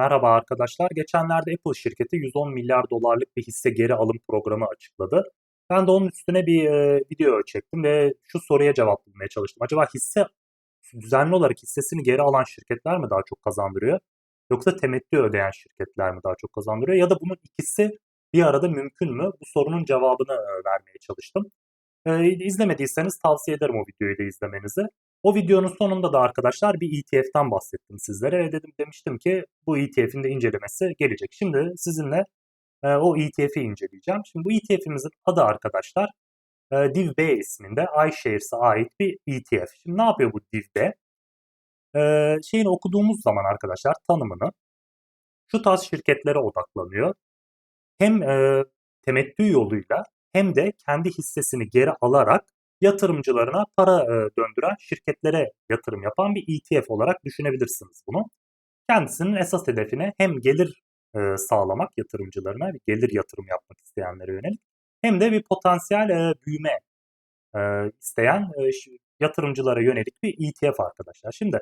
Merhaba arkadaşlar. Geçenlerde Apple şirketi 110 milyar dolarlık bir hisse geri alım programı açıkladı. Ben de onun üstüne bir e, video çektim ve şu soruya cevap bulmaya çalıştım. Acaba hisse düzenli olarak hissesini geri alan şirketler mi daha çok kazandırıyor? Yoksa temettü ödeyen şirketler mi daha çok kazandırıyor? Ya da bunun ikisi bir arada mümkün mü? Bu sorunun cevabını e, vermeye çalıştım. E, izlemediyseniz tavsiye ederim o videoyu da izlemenizi. O videonun sonunda da arkadaşlar bir ETF'ten bahsettim sizlere dedim demiştim ki bu ETF'in de incelemesi gelecek. Şimdi sizinle e, o ETF'i inceleyeceğim. Şimdi bu ETF'imizin adı arkadaşlar e, DivB isminde iShares'a ait bir ETF. Şimdi ne yapıyor bu DivB? E, şeyini okuduğumuz zaman arkadaşlar tanımını şu tarz şirketlere odaklanıyor. Hem e, temettü yoluyla hem de kendi hissesini geri alarak yatırımcılarına para e, döndüren şirketlere yatırım yapan bir ETF olarak düşünebilirsiniz bunu. Kendisinin esas hedefine hem gelir e, sağlamak yatırımcılarına, gelir yatırım yapmak isteyenlere yönelik hem de bir potansiyel e, büyüme isteyen yatırımcılara yönelik bir ETF arkadaşlar. Şimdi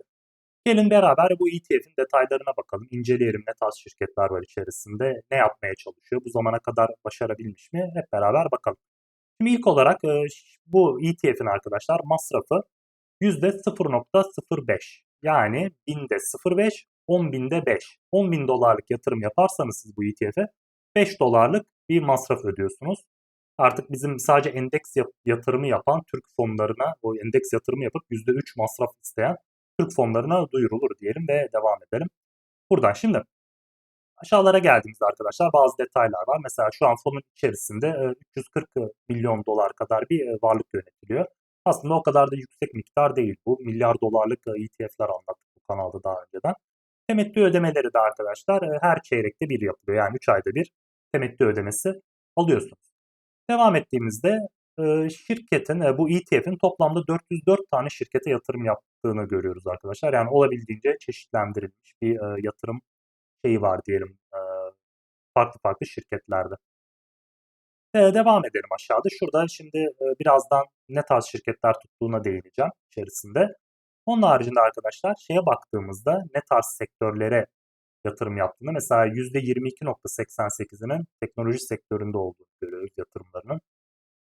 gelin beraber bu ETF'in detaylarına bakalım, inceleyelim ne tarz şirketler var içerisinde, ne yapmaya çalışıyor, bu zamana kadar başarabilmiş mi hep beraber bakalım. Şimdi ilk olarak bu ETF'in arkadaşlar masrafı %0.05 yani binde 0.5 10 binde 5. 10 bin dolarlık yatırım yaparsanız siz bu ETF'e 5 dolarlık bir masraf ödüyorsunuz. Artık bizim sadece endeks yatırımı yapan Türk fonlarına, o endeks yatırımı yapıp %3 masraf isteyen Türk fonlarına duyurulur diyelim ve devam edelim. Buradan şimdi Aşağılara geldiğimizde arkadaşlar bazı detaylar var. Mesela şu an fonun içerisinde 340 e, milyon dolar kadar bir e, varlık yönetiliyor. Aslında o kadar da yüksek miktar değil bu. Milyar dolarlık ETF'ler e anlattık bu kanalda daha önceden. Temettü ödemeleri de arkadaşlar her çeyrekte bir yapılıyor. Yani 3 ayda bir temettü ödemesi alıyorsunuz. Devam ettiğimizde şirketin, bu ETF'in toplamda 404 tane şirkete yatırım yaptığını görüyoruz arkadaşlar. Yani olabildiğince çeşitlendirilmiş bir yatırım şeyi var diyelim farklı farklı şirketlerde. devam edelim aşağıda. Şurada şimdi birazdan ne tarz şirketler tuttuğuna değineceğim içerisinde. Onun haricinde arkadaşlar şeye baktığımızda ne tarz sektörlere yatırım yaptığını mesela %22.88'inin teknoloji sektöründe olduğunu görüyoruz yatırımlarının.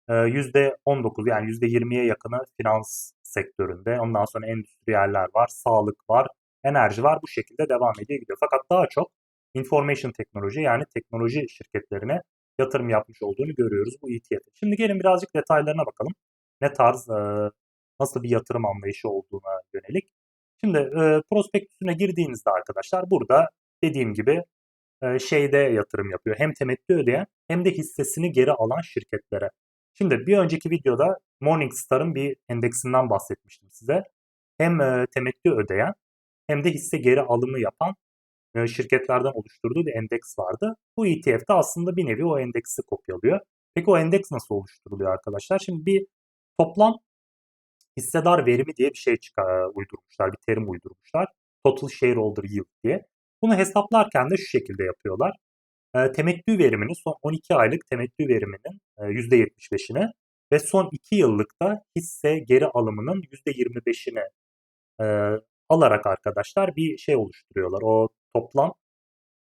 %19 yani %20'ye yakını finans sektöründe. Ondan sonra endüstriyeller var, sağlık var, enerji var. Bu şekilde devam ediyor gidiyor. Fakat daha çok information teknoloji yani teknoloji şirketlerine yatırım yapmış olduğunu görüyoruz bu ETF'in. Şimdi gelin birazcık detaylarına bakalım. Ne tarz, nasıl bir yatırım anlayışı olduğuna yönelik. Şimdi prospektüsüne girdiğinizde arkadaşlar burada dediğim gibi şeyde yatırım yapıyor. Hem temettü ödeyen hem de hissesini geri alan şirketlere. Şimdi bir önceki videoda Morningstar'ın bir endeksinden bahsetmiştim size. Hem temettü ödeyen hem de hisse geri alımı yapan e, şirketlerden oluşturduğu bir endeks vardı. Bu ETF de aslında bir nevi o endeksi kopyalıyor. Peki o endeks nasıl oluşturuluyor arkadaşlar? Şimdi bir toplam hissedar verimi diye bir şey çıkar, uydurmuşlar, bir terim uydurmuşlar. Total Shareholder Yield diye. Bunu hesaplarken de şu şekilde yapıyorlar. E, temettü verimini, son 12 aylık temettü veriminin e, %75'ini ve son 2 yıllıkta hisse geri alımının %25'ini e, alarak arkadaşlar bir şey oluşturuyorlar. O toplam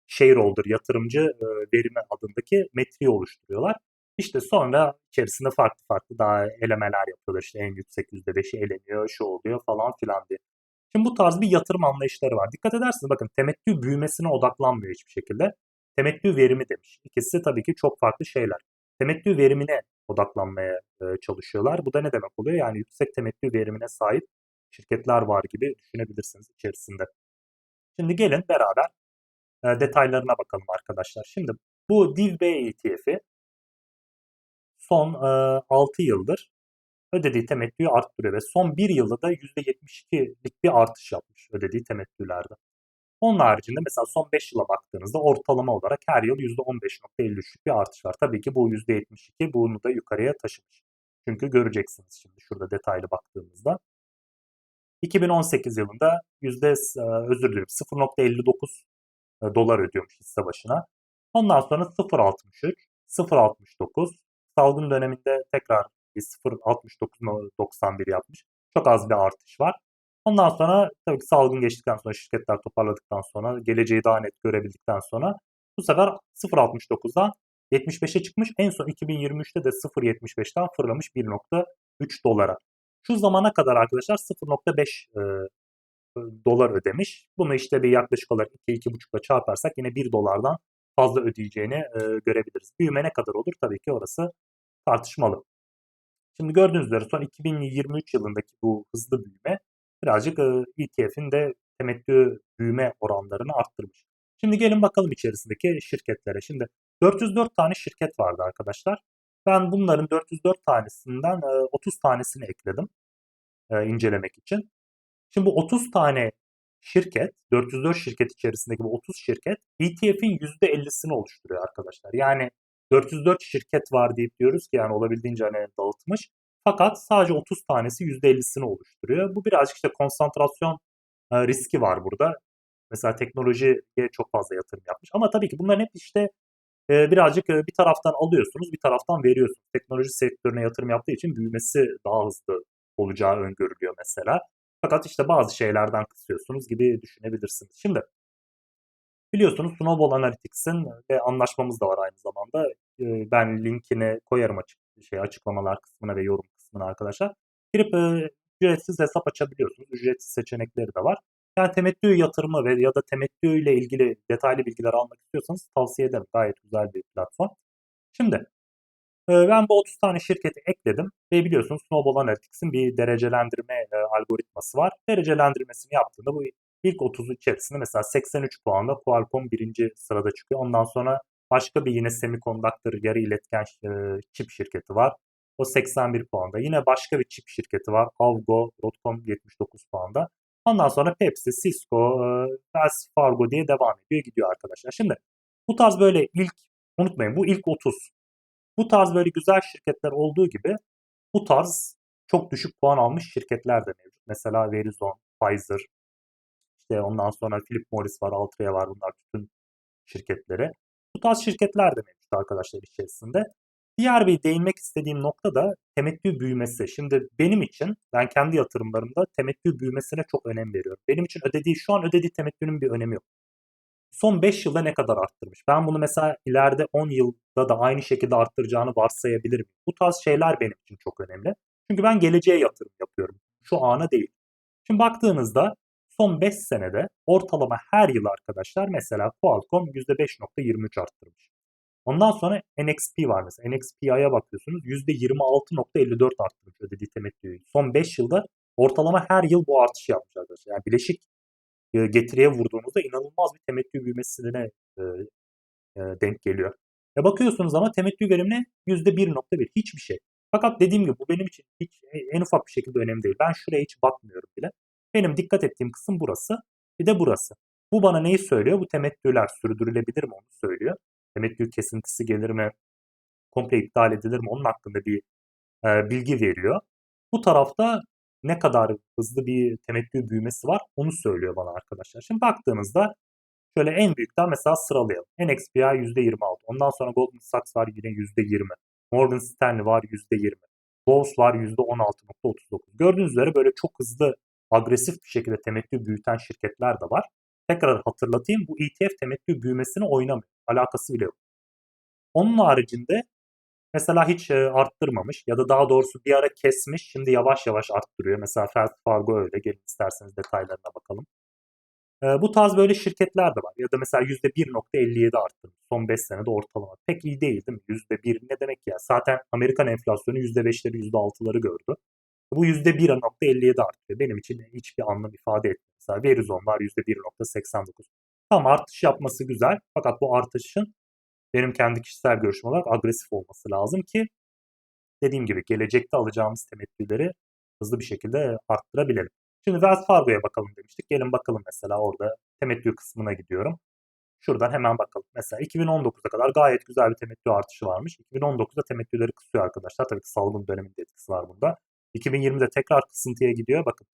shareholder, yatırımcı e, verimi adındaki metriği oluşturuyorlar. İşte sonra içerisinde farklı farklı daha elemeler yapıyorlar. İşte en yüksek %5'i eleniyor, şu oluyor falan filan diye. Şimdi bu tarz bir yatırım anlayışları var. Dikkat edersiniz bakın temettü büyümesine odaklanmıyor hiçbir şekilde. Temettü verimi demiş. İkisi tabii ki çok farklı şeyler. Temettü verimine odaklanmaya e, çalışıyorlar. Bu da ne demek oluyor? Yani yüksek temettü verimine sahip şirketler var gibi düşünebilirsiniz içerisinde. Şimdi gelin beraber e, detaylarına bakalım arkadaşlar. Şimdi bu DivB ETF'i son e, 6 yıldır ödediği temettüyü arttırıyor ve son 1 yılda da %72'lik bir artış yapmış ödediği temettülerde. Onun haricinde mesela son 5 yıla baktığınızda ortalama olarak her yıl %15.53'lük bir artış var. Tabii ki bu %72 bunu da yukarıya taşımış. Çünkü göreceksiniz şimdi şurada detaylı baktığımızda. 2018 yılında yüzde e, özür dilerim 0.59 e, dolar ödüyormuş hisse başına. Ondan sonra 0.63, 0.69 salgın döneminde tekrar 0.69.91 yapmış. Çok az bir artış var. Ondan sonra tabii ki salgın geçtikten sonra şirketler toparladıktan sonra geleceği daha net görebildikten sonra bu sefer 0.69'dan 75'e çıkmış. En son 2023'te de 0.75'ten fırlamış 1.3 dolara. Şu zamana kadar arkadaşlar 0.5 e, dolar ödemiş. Bunu işte bir yaklaşık olarak 2-2.5 ile çarparsak yine 1 dolardan fazla ödeyeceğini e, görebiliriz. Büyüme ne kadar olur tabii ki orası tartışmalı. Şimdi gördüğünüz üzere son 2023 yılındaki bu hızlı büyüme birazcık e, ETF'in de temettü büyüme oranlarını arttırmış. Şimdi gelin bakalım içerisindeki şirketlere. Şimdi 404 tane şirket vardı arkadaşlar. Ben bunların 404 tanesinden e, 30 tanesini ekledim e, incelemek için. Şimdi bu 30 tane şirket, 404 şirket içerisindeki bu 30 şirket ETF'in %50'sini oluşturuyor arkadaşlar. Yani 404 şirket var deyip diyoruz ki yani olabildiğince hani dağıtmış. Fakat sadece 30 tanesi %50'sini oluşturuyor. Bu birazcık işte konsantrasyon e, riski var burada. Mesela teknolojiye çok fazla yatırım yapmış. Ama tabii ki bunların hep işte e, birazcık e, bir taraftan alıyorsunuz, bir taraftan veriyorsunuz. Teknoloji sektörüne yatırım yaptığı için büyümesi daha hızlı olacağı öngörülüyor mesela. Fakat işte bazı şeylerden kısıyorsunuz gibi düşünebilirsiniz. Şimdi biliyorsunuz Snowball Analytics'in ve anlaşmamız da var aynı zamanda. Ee, ben linkini koyarım açık şey açıklamalar kısmına ve yorum kısmına arkadaşlar. Girip e, ücretsiz hesap açabiliyorsunuz. Ücretsiz seçenekleri de var. Yani temettü yatırımı ve ya da temettü ile ilgili detaylı bilgiler almak istiyorsanız tavsiye ederim. Gayet güzel bir platform. Şimdi ee, ben bu 30 tane şirketi ekledim ve biliyorsunuz Snowball Analytics'in bir derecelendirme e, algoritması var. Derecelendirmesini yaptığında bu ilk 30 içerisinde mesela 83 puanla Qualcomm birinci sırada çıkıyor. Ondan sonra başka bir yine semiconductor yarı iletken e, çip şirketi var. O 81 puanda. Yine başka bir çip şirketi var. Avgo, Broadcom 79 puanda. Ondan sonra Pepsi, Cisco, e, Wells Fargo diye devam ediyor gidiyor arkadaşlar. Şimdi bu tarz böyle ilk unutmayın bu ilk 30 bu tarz böyle güzel şirketler olduğu gibi bu tarz çok düşük puan almış şirketler de mevcut. Mesela Verizon, Pfizer, işte ondan sonra Philip Morris var, Altria var bunlar bütün şirketleri. Bu tarz şirketler de mevcut arkadaşlar içerisinde. Diğer bir değinmek istediğim nokta da temettü büyümesi. Şimdi benim için ben kendi yatırımlarımda temettü büyümesine çok önem veriyorum. Benim için ödediği şu an ödediği temettünün bir önemi yok son 5 yılda ne kadar arttırmış? Ben bunu mesela ileride 10 yılda da aynı şekilde arttıracağını varsayabilirim. Bu tarz şeyler benim için çok önemli. Çünkü ben geleceğe yatırım yapıyorum. Şu ana değil. Şimdi baktığınızda son 5 senede ortalama her yıl arkadaşlar mesela Qualcomm %5.23 arttırmış. Ondan sonra NXP var mesela. NXPI'ye bakıyorsunuz %26.54 arttırmış ödediği temettüyü. Son 5 yılda ortalama her yıl bu artışı yapmış arkadaşlar. Yani bileşik getiriye vurduğunuzda inanılmaz bir temettü büyümesine e, e, denk geliyor. Ya bakıyorsunuz ama temettü verimi %1.1 hiçbir şey. Fakat dediğim gibi bu benim için hiç en ufak bir şekilde önemli değil. Ben şuraya hiç bakmıyorum bile. Benim dikkat ettiğim kısım burası. Bir de burası. Bu bana neyi söylüyor? Bu temettüler sürdürülebilir mi onu söylüyor. Temettü kesintisi gelir mi? Komple iptal edilir mi? Onun hakkında bir e, bilgi veriyor. Bu tarafta ne kadar hızlı bir temettü büyümesi var onu söylüyor bana arkadaşlar. Şimdi baktığımızda şöyle en büyükten mesela sıralayalım. NXPI %26. Ondan sonra Goldman Sachs var yine %20. Morgan Stanley var %20. Bose var %16.39. Gördüğünüz üzere böyle çok hızlı agresif bir şekilde temettü büyüten şirketler de var. Tekrar hatırlatayım bu ETF temettü büyümesini oynamıyor. Alakası bile yok. Onun haricinde mesela hiç e, arttırmamış ya da daha doğrusu bir ara kesmiş şimdi yavaş yavaş arttırıyor. Mesela Felt Fargo öyle gelin isterseniz detaylarına bakalım. E, bu tarz böyle şirketler de var. Ya da mesela %1.57 arttırmış son 5 senede ortalama. Pek iyi değil değil mi? %1 ne demek ya? Zaten Amerikan enflasyonu %5'leri %6'ları gördü. Bu %1.57 artıyor. Benim için hiçbir anlam ifade etmiyor. Mesela Verizon var %1.89. Tam artış yapması güzel fakat bu artışın benim kendi kişisel görüşüm olarak agresif olması lazım ki dediğim gibi gelecekte alacağımız temettüleri hızlı bir şekilde arttırabilelim. Şimdi Wells Fargo'ya bakalım demiştik. Gelin bakalım mesela orada temettü kısmına gidiyorum. Şuradan hemen bakalım. Mesela 2019'a kadar gayet güzel bir temettü artışı varmış. 2019'da temettüleri kısıyor arkadaşlar. Tabii ki salgın döneminde etkisi var bunda. 2020'de tekrar kısıntıya gidiyor. Bakın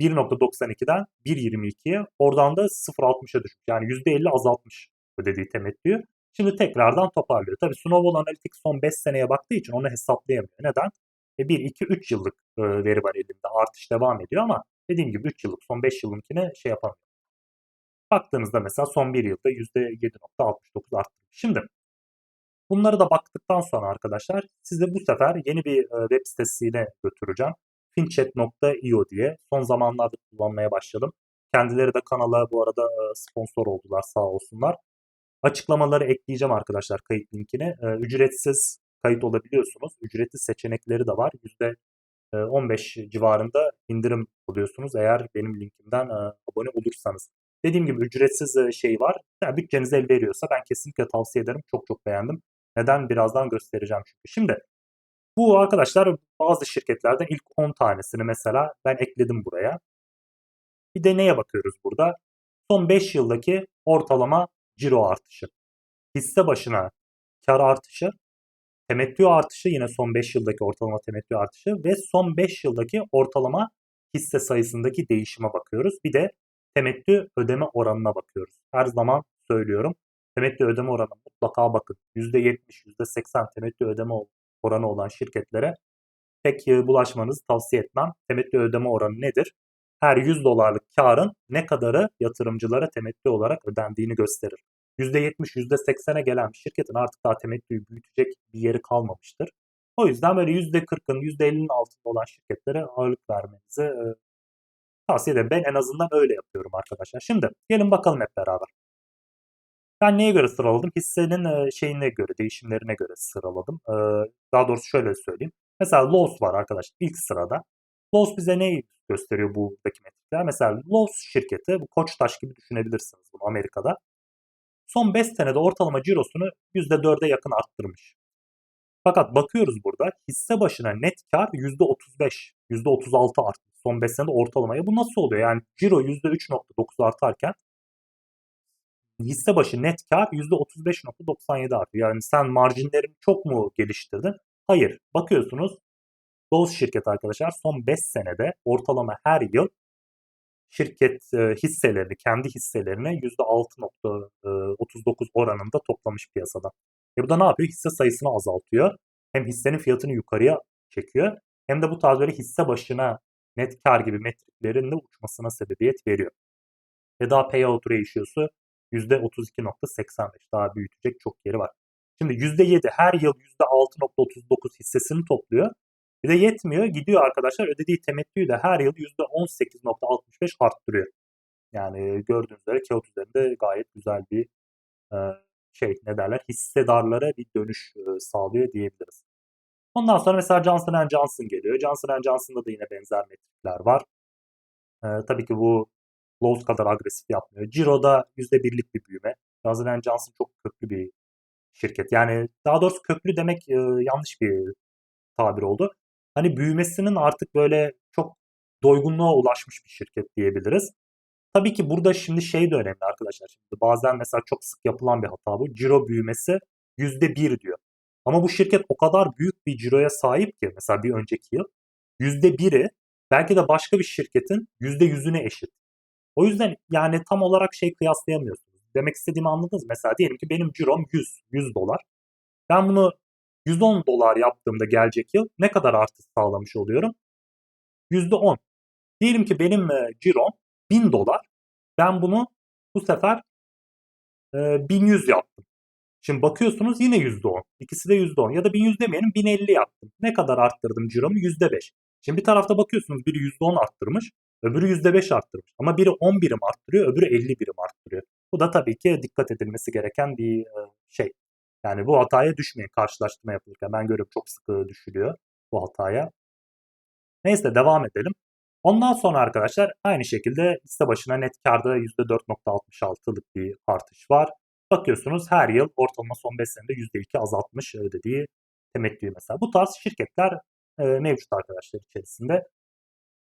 1.92'den 1.22'ye oradan da 0.60'a düşmüş. Yani %50 azaltmış ödediği temettüyü. Şimdi tekrardan toparlıyor. Tabii Snowball Analytics son 5 seneye baktığı için onu hesaplayamıyor. Neden? E 1, 2, 3 yıllık e, veri var elimde. Artış devam ediyor ama Dediğim gibi 3 yıllık son 5 yıllınkine şey yapamıyor. Baktığınızda mesela son 1 yılda %7.69 arttırmış. Şimdi bunları da baktıktan sonra arkadaşlar size bu sefer yeni bir e, web sitesine götüreceğim. finchat.io diye son zamanlarda kullanmaya başladım. Kendileri de kanala bu arada e, sponsor oldular sağ olsunlar. Açıklamaları ekleyeceğim arkadaşlar kayıt linkini. E, ücretsiz kayıt olabiliyorsunuz. Ücretli seçenekleri de var. %15 civarında indirim buluyorsunuz eğer benim linkimden abone olursanız. Dediğim gibi ücretsiz şey var. Yani bütçeniz el veriyorsa ben kesinlikle tavsiye ederim. Çok çok beğendim. Neden? Birazdan göstereceğim çünkü. Şimdi bu arkadaşlar bazı şirketlerden ilk 10 tanesini mesela ben ekledim buraya. Bir de neye bakıyoruz burada? Son 5 yıldaki ortalama ciro artışı. Hisse başına kar artışı, temettü artışı yine son 5 yıldaki ortalama temettü artışı ve son 5 yıldaki ortalama hisse sayısındaki değişime bakıyoruz. Bir de temettü ödeme oranına bakıyoruz. Her zaman söylüyorum. Temettü ödeme oranı mutlaka bakın. %70, %80 temettü ödeme oranı olan şirketlere pek e, bulaşmanızı tavsiye etmem. Temettü ödeme oranı nedir? Her 100 dolarlık karın ne kadarı yatırımcılara temettü olarak ödendiğini gösterir. %70, %80'e gelen şirketin artık daha temettüyü büyütecek bir yeri kalmamıştır. O yüzden böyle %40'ın, %50'nin altında olan şirketlere ağırlık vermenizi e, tavsiye ederim. Ben en azından öyle yapıyorum arkadaşlar. Şimdi gelin bakalım hep beraber. Ben neye göre sıraladım? Hissenin şeyine göre, değişimlerine göre sıraladım. Daha doğrusu şöyle söyleyeyim. Mesela Lowe's var arkadaşlar ilk sırada. Lowe's bize neyi gösteriyor buradaki metrikler? Mesela Lowe's şirketi, bu Koçtaş gibi düşünebilirsiniz bunu Amerika'da. Son 5 senede ortalama cirosunu %4'e yakın arttırmış. Fakat bakıyoruz burada hisse başına net kar %35, %36 artmış son 5 senede ortalamaya. Bu nasıl oluyor? Yani ciro %3.9 artarken hisse başı net kar %35.97 artıyor. Yani sen marjinlerini çok mu geliştirdin? Hayır. Bakıyorsunuz Doz şirket arkadaşlar son 5 senede ortalama her yıl şirket e, hisselerini, kendi hisselerini %6.39 oranında toplamış piyasada. E bu da ne yapıyor? Hisse sayısını azaltıyor. Hem hissenin fiyatını yukarıya çekiyor hem de bu tarz böyle hisse başına net kar gibi metriklerin de uçmasına sebebiyet veriyor. Ve daha payout ratio'su %32.85 daha büyütecek çok yeri var. Şimdi %7 her yıl %6.39 hissesini topluyor. Bir de yetmiyor. Gidiyor arkadaşlar ödediği temettüyü de her yıl %18.65 arttırıyor. Yani gördüğünüz üzere kağıt üzerinde gayet güzel bir şey ne derler hissedarlara bir dönüş sağlıyor diyebiliriz. Ondan sonra mesela Johnson Johnson geliyor. Johnson Johnson'da da yine benzer metrikler var. Ee, tabii ki bu Lowe's kadar agresif yapmıyor. Ciro'da %1'lik bir büyüme. Johnson Johnson çok köklü bir şirket. Yani daha doğrusu köklü demek e, yanlış bir tabir oldu. Hani büyümesinin artık böyle çok doygunluğa ulaşmış bir şirket diyebiliriz. Tabii ki burada şimdi şey de önemli arkadaşlar. Şimdi bazen mesela çok sık yapılan bir hata bu. Ciro büyümesi %1 diyor. Ama bu şirket o kadar büyük bir ciroya sahip ki mesela bir önceki yıl %1'i belki de başka bir şirketin %100'üne eşit. O yüzden yani tam olarak şey kıyaslayamıyorsunuz. Demek istediğimi anladınız. Mesela diyelim ki benim cirom 100, 100 dolar. Ben bunu 110 dolar yaptığımda gelecek yıl ne kadar artış sağlamış oluyorum? %10. Diyelim ki benim e, cirom 1000 dolar. Ben bunu bu sefer e, 1100 yaptım. Şimdi bakıyorsunuz yine %10. İkisi de %10. Ya da 1100 demeyelim 1050 yaptım. Ne kadar arttırdım ciromu? %5. Şimdi bir tarafta bakıyorsunuz biri %10 arttırmış. Öbürü %5 arttırmış. Ama biri 10 birim arttırıyor, öbürü 50 birim arttırıyor. Bu da tabii ki dikkat edilmesi gereken bir e, şey. Yani bu hataya düşmeyin karşılaştırma yapılırken. Ben görüyorum çok sık düşülüyor bu hataya. Neyse devam edelim. Ondan sonra arkadaşlar aynı şekilde liste başına net karda %4.66'lık bir artış var. Bakıyorsunuz her yıl ortalama son 5 senede %2 azaltmış ödediği temettüyü mesela. Bu tarz şirketler e, mevcut arkadaşlar içerisinde.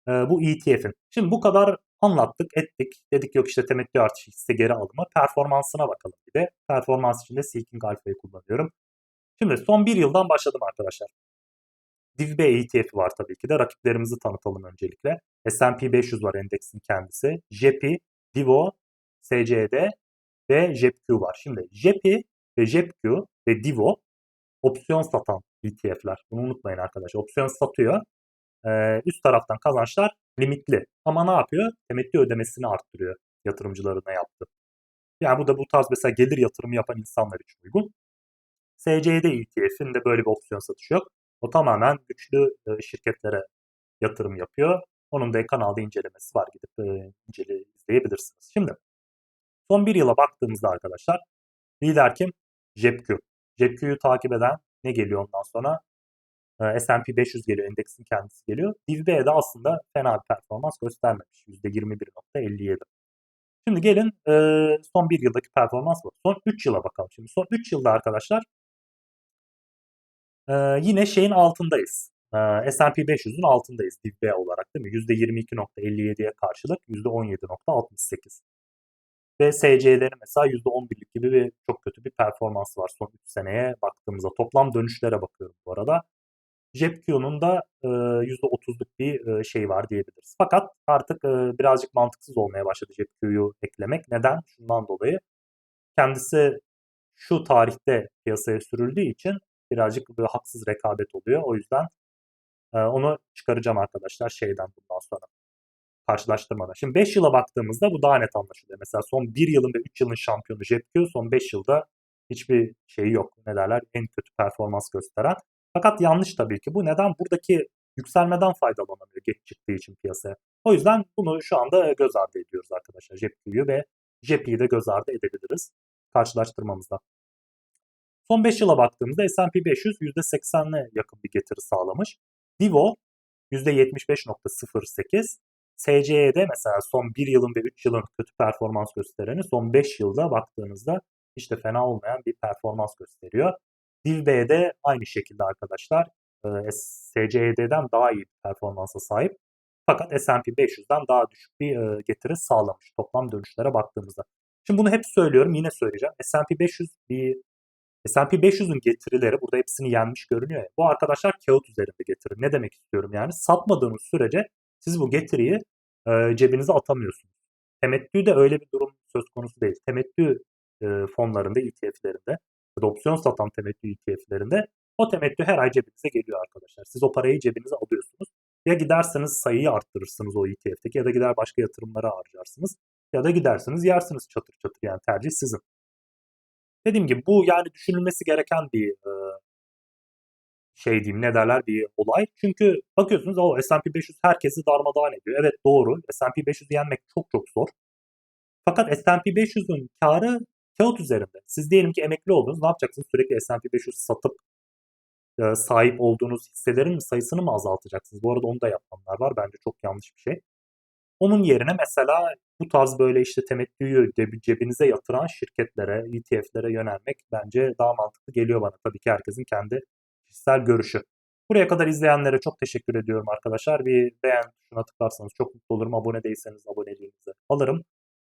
Bu ETF'in. Şimdi bu kadar anlattık, ettik. Dedik yok işte temettü artışı hisse geri alımı. Performansına bakalım bir de. Performans için de Seeking Alpha'yı kullanıyorum. Şimdi son bir yıldan başladım arkadaşlar. DivB ETF var tabii ki de. Rakiplerimizi tanıtalım öncelikle. S&P 500 var endeksin kendisi. JEPI, Divo, SCD ve JEPQ var. Şimdi JEPI ve JEPQ ve Divo opsiyon satan ETF'ler. Bunu unutmayın arkadaşlar. Opsiyon satıyor Üst taraftan kazançlar limitli. Ama ne yapıyor? Temettü ödemesini arttırıyor yatırımcılarına yaptı. Yani bu da bu tarz mesela gelir yatırımı yapan insanlar için uygun. SCD ETF'in de böyle bir opsiyon satışı yok. O tamamen güçlü şirketlere yatırım yapıyor. Onun da kanalda incelemesi var. Gidip incele, izleyebilirsiniz. Şimdi son bir yıla baktığımızda arkadaşlar lider kim? JEPQ. JEPQ'yu takip eden ne geliyor ondan sonra? E, S&P 500 geliyor, endeksin kendisi geliyor. DivB'ye de aslında fena bir performans göstermemiş. %21.57. Şimdi gelin e, son bir yıldaki performans var. Son 3 yıla bakalım. Şimdi son 3 yılda arkadaşlar e, yine şeyin altındayız. E, S&P 500'ün altındayız DivB olarak değil mi? %22.57'ye karşılık %17.68. Ve SC'lerin mesela %11'lik gibi bir çok kötü bir performans var son 3 seneye baktığımızda. Toplam dönüşlere bakıyorum bu arada. JetQ'nun da e, %30'luk bir e, şey var diyebiliriz. Fakat artık e, birazcık mantıksız olmaya başladı JetQ'yu eklemek. Neden? Şundan dolayı. Kendisi şu tarihte piyasaya sürüldüğü için birazcık bir haksız rekabet oluyor. O yüzden e, onu çıkaracağım arkadaşlar şeyden bundan sonra karşılaştırmada. Şimdi 5 yıla baktığımızda bu daha net anlaşılıyor. Mesela son 1 yılın ve 3 yılın şampiyonu JetQ son 5 yılda hiçbir şeyi yok. Ne derler? En kötü performans gösteren. Fakat yanlış tabii ki. Bu neden? Buradaki yükselmeden faydalanamıyor geç çıktığı için piyasaya. O yüzden bunu şu anda göz ardı ediyoruz arkadaşlar. JetQ'yu ve JEP'i de göz ardı edebiliriz karşılaştırmamızda. Son 5 yıla baktığımızda S&P 500 %80'e yakın bir getiri sağlamış. Vivo %75.08. SCE'de mesela son 1 yılın ve 3 yılın kötü performans göstereni son 5 yılda baktığınızda işte fena olmayan bir performans gösteriyor. DivB'de aynı şekilde arkadaşlar SCE'den daha iyi bir performansa sahip. Fakat S&P 500'den daha düşük bir getiri sağlamış toplam dönüşlere baktığımızda. Şimdi bunu hep söylüyorum yine söyleyeceğim. S&P 500 bir S&P 500'ün getirileri burada hepsini yenmiş görünüyor ya. Bu arkadaşlar kağıt üzerinde getiri. Ne demek istiyorum yani? Satmadığınız sürece siz bu getiriyi e, cebinize atamıyorsunuz. Temettü de öyle bir durum söz konusu değil. Temettü e, fonlarında, ETF'lerinde, opsiyon satan temettü ETF'lerinde o temettü her ay cebinize geliyor arkadaşlar. Siz o parayı cebinize alıyorsunuz. Ya giderseniz sayıyı arttırırsınız o ETF'deki ya da gider başka yatırımlara harcarsınız. Ya da gidersiniz yersiniz çatır çatır yani tercih sizin. Dediğim gibi bu yani düşünülmesi gereken bir e, şey diyeyim ne derler bir olay. Çünkü bakıyorsunuz o S&P 500 herkesi darmadağın ediyor. Evet doğru S&P 500'ü yenmek çok çok zor. Fakat S&P 500'ün karı kağıt üzerinde. Siz diyelim ki emekli oldunuz ne yapacaksınız? Sürekli S&P 500 satıp e, sahip olduğunuz hisselerin sayısını mı azaltacaksınız? Bu arada onu da yapanlar var. Bence çok yanlış bir şey. Onun yerine mesela bu tarz böyle işte temettüyü cebinize yatıran şirketlere, ETF'lere yönelmek bence daha mantıklı geliyor bana. Tabii ki herkesin kendi kişisel görüşü. Buraya kadar izleyenlere çok teşekkür ediyorum arkadaşlar. Bir beğen tuşuna tıklarsanız çok mutlu olurum. Abone değilseniz aboneliğinizi alırım.